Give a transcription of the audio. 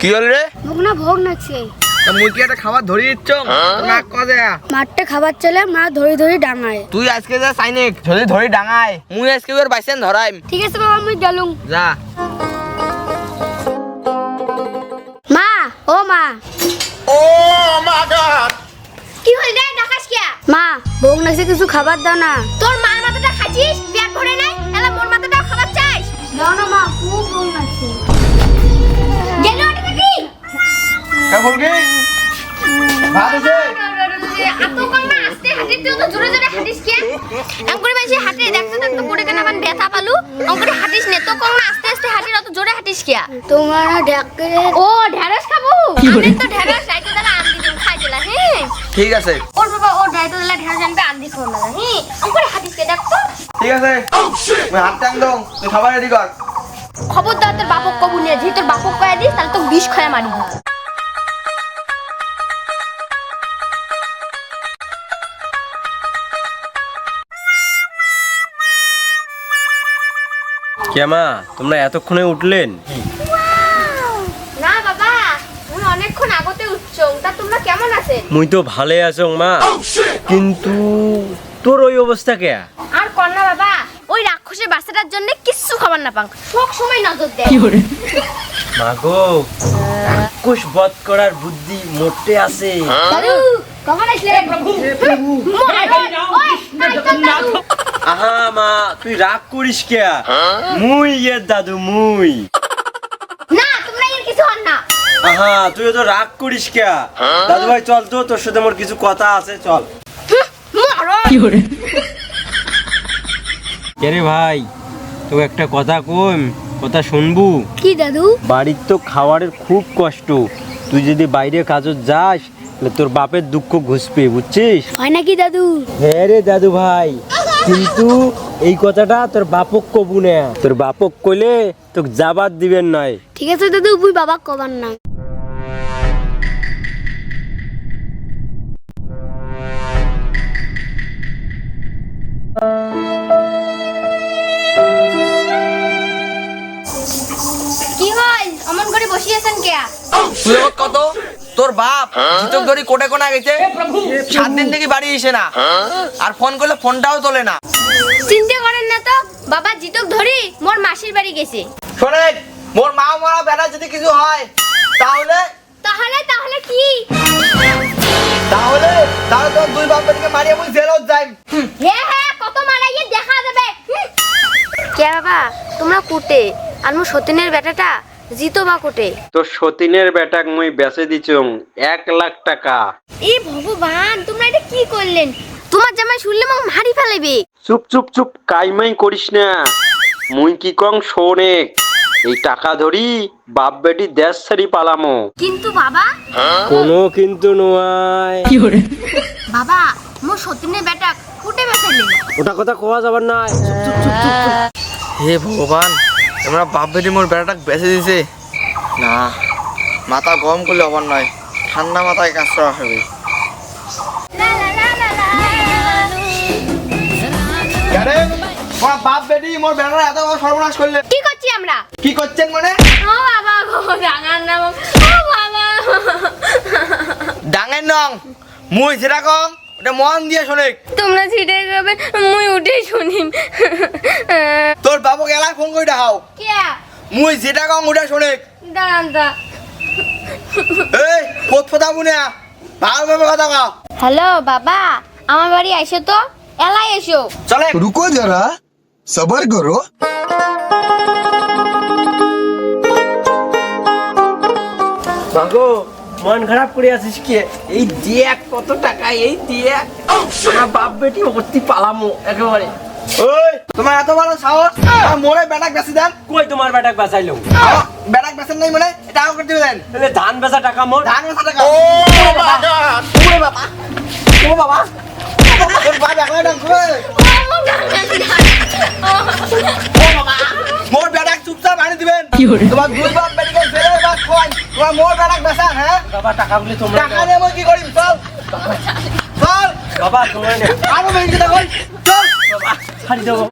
কি হল রে? মোক না ভোগ নাচছে তা মুই কি একটা খাবার ধরি দিচ্ছ? নাক কজে মাঠটা খাবার চলে মা ধরে ধরে ডাঙায়। তুই আজকে যা সাইনিক যদি ধরি ডাঙাই মুই আজকে ওর বাইসেন ধরাইম। ঠিক আছে বাবা আমি গেলুম যা। মা ও মা। কি হল রে ডাকাস কিয়া? মা ভোগ নাচে কিছু খাবার দাও না। তোর মার মাথাটা খাচ্ছিস? পেট ভরে নাই? এলা মোর মাথাটাও খাবার চাইস দাও না মা খুব ভোগ নাচছে কা বলবি ভাত আছে? এত কম না আস্তে হাঁটি তুই তো জোরে জোরে হাঁটিস কে অঙ্কুরি মাঝে হাঁটে দেখতে দেখতে পড়ে কেন আমার ব্যথা পালু? অঙ্কুরি হাঁটিস নে তো কম না আস্তে আস্তে হাঁটি অত জোরে হাঁটিস কে তোমার ও ঢেঁড়স খাব? আমি তো ঢেঁড়স রাইতে দাঁড়া আন্দি দিন খাই হ্যাঁ ঠিক আছে। ওর বাবা দিলা ঢেঁড়স আনবে হ্যাঁ কে ঠিক আছে। মুই হাত টাং দং তুই খাবার রেডি কর। খবরদার তোর বাপক কবু নিয়ে যদি তোর বাপক কয়ে দিস তাহলে তো বিষ খয়া মারি দিস কেমা তোমরা এতক্ষণে উঠলেন? না বাবা তুমি অনেকক্ষণ আগতে উঠছো তা তোমরা কেমন আছেন মুই তো ভালে আছো মা কিন্তু তোর ওই অবস্থা কে? আর কন্যা বাবা ওই রাক্ষসের বাচ্চাটার জন্য কিচ্ছু খাবার না পাং সব সময় নজর দেয় মাগো রাক্ষস বধ করার বুদ্ধি মোটে আছে। দাদু কখন আসলে? প্রভু! প্রভু! দাদু আহা মা তুই রাগ করিস কে? মুই এর দাদু মুই। না তোমরা এর কিছু হন না। আহা তুই তো রাগ করিস কে? দাদু ভাই চল তো তোর সাথে মোর কিছু কথা আছে চল। মারো। রে ভাই তোকে একটা কথা কইম কথা শুনবু? কি দাদু? বাড়ির তো খাওয়ারের খুব কষ্ট। তুই যদি বাইরে কাজত যাস তাহলে তোর বাপের দুঃখ ঘুষবে বুঝছিস? হয় নাকি দাদু? হ্যাঁ রে দাদু ভাই। কিন্তু এই কথাটা তোর বাপক কবু না। তোর বাপক কইলে তোকে যাবার দিবেন নয় ঠিক আছে দাদু বুই বাবা কবার না। কি হয়? অমন করে বসিয়েছেন কে? তুই কত? তোর বাপ জিতক ধরি কোটে কোনা গেছে। সাত দিন থেকে বাড়ি এসে না। আর ফোন করলে ফোনটাও তোলে না। চিন্তা করেন না তো বাবা জিতক ধরি মোর মাসির বাড়ি গেছে। শোনে মোর মা মারা বেড়া যদি কিছু হয় তাহলে? তাহলে তাহলে কি? তাহলে? তাহলে তোর দুই বাপ বেটিকে মারিয়ে মুই জেলত যাই হ্যাঁ হ্যাঁ কত মারাইয়ে দেখা দেবে কে বাবা তোমরা কুটে? আর মো সতীনের বেটাটা? জিতো বা কুটে? তোর সতীনের বেটাক মুই বেচে দিছং এক লাখ টাকা। এ ভগবান তোমরা এটা কি করলেন? তোমার জামাই শুনলে মোক মারি ফেলাবে চুপ চুপ চুপ কাইমাই করিস না। মুই কি কং শোনেক? এই টাকা ধরি বাপ বেটি দেশ ছাড়ি পালামো। কিন্তু বাবা? কোনো কিন্তু নয়। বাবা মোর সতীনের বেটা ফুটে বেসাইলে ওটা কথা কোয়া যাবার না হে ভগবান তোমরা বাপ বেটি মোর বেড়াটা বেঁচে দিছে না মাথা গরম করলে হবার নয়। ঠান্ডা মাথায় কাজ করা হবে। বাপ বেটি মোর বেড়াটা এত সর্বনাশ করলে। কি করছি আমরা? কি করছেন মানে? ও বাবা গো ডাঙার নাম। ও বাবা। ডাঙের নং মুই যেটা কম ওটা মন দিয়ে শোনে। তোমরা ছিটে যাবে মুই উঠে শুনিম তোর বাবু গেলায় ফোন করে ডাকাও মুই যেটা কম ওটা শোনে। দাঁড়ান দা এই ফোত ফোতা ভালো ভালোভাবে কথা কা হ্যালো বাবা আমার বাড়ি আইছো তো? এলাই এসো। চলে। রুকো যারা সবার করো। ভাগো মন খারাপ করে আছিস কি? এই দেখ কত টাকা এই আমার বাপ বেটি ভর্তি পালামো একেবারে। ওই! তোমার এত বড় সাহস? মোরে ব্যাটাক বেশি দেন। কই তোমার বেটাক বাঁচাইলো? আমার ব্যাটাক বেছেন নাই মানে? তাহলে ধান বেচা টাকা মোর? ধান বেচা টাকা। ও বাবা। ও বাবা। ও বাবা। তোর বাবা একলাই ডাক মোর ব্যাটাক চুপচাপ আনি দিবেন। তোমার দুই বাপ খোয়াই। তোমার মোর ব্যাটাক বেচা হ্যাঁ? বাবা টাকা বলে তোমরা টাকা মই কি করিম চল। চল। বাবা তোমরা নে আরও বেশি চল। বাবা ছাড়ি দেবো